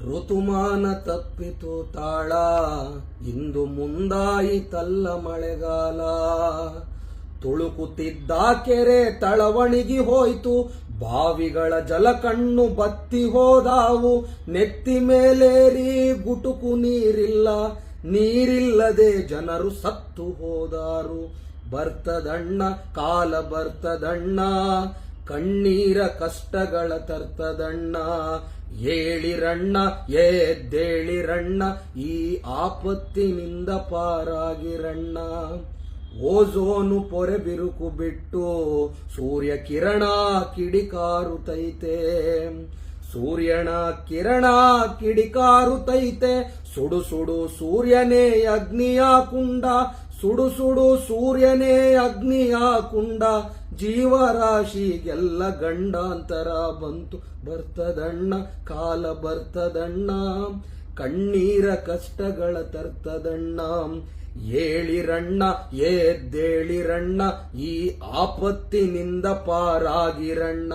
ಋತುಮಾನ ತಪ್ಪಿತು ತಾಳ, ಇಂದು ಮುಂದಾಯಿತಲ್ಲ ಮಳೆಗಾಲ. ತುಳುಕುತ್ತಿದ್ದ ಕೆರೆ ತಳವಣಿಗಿ ಹೋಯ್ತು, ಬಾವಿಗಳ ಜಲಕಣ್ಣು ಬತ್ತಿ ಹೋದಾವು. ನೆತ್ತಿ ಮೇಲೇರಿ ಗುಟುಕು ನೀರಿಲ್ಲ, ನೀರಿಲ್ಲದೆ ಜನರು ಸತ್ತು ಹೋದಾರು. ಬರ್ತದಣ್ಣ, ಕಾಲ ಬರ್ತದಣ್ಣ ಕಣ್ಣೀರ ಕಷ್ಟಗಳ ತರ್ತದಣ್ಣ, ಏಳಿರಣ್ಣ, ಏದ್ದೇಳಿರಣ್ಣ, ಈ ಆಪತ್ತಿನಿಂದ ಪಾರಾಗಿರಣ್ಣ. ಓಝೋನು ಪೊರೆ ಬಿರುಕು ಬಿಟ್ಟು ಸೂರ್ಯ ಕಿರಣ ಕಿಡಿಕಾರುತ್ತೈತೆ ಸೂರ್ಯನ ಕಿರಣ ಕಿಡಿಕಾರುತ್ತೈತೆ ಸುಡು ಸುಡು ಸೂರ್ಯನೇ ಅಗ್ನಿಯ ಕುಂಡ. ಸುಡು ಸುಡು ಸೂರ್ಯನೇ ಅಗ್ನಿಯ ಕುಂಡ. ಜೀವರಾಶಿಗೆಲ್ಲ ಗಂಡಾಂತರ ಬಂತು. ಬರ್ತದಣ್ಣ, ಕಾಲ ಬರ್ತದಣ್ಣ. ಕಣ್ಣೀರ ಕಷ್ಟಗಳ ತರ್ತದಣ್ಣ. ಏಳಿರಣ್ಣ, ಏದ್ದೇಳಿರಣ್ಣ. ಈ ಆಪತ್ತಿನಿಂದ ಪಾರಾಗಿರಣ್ಣ.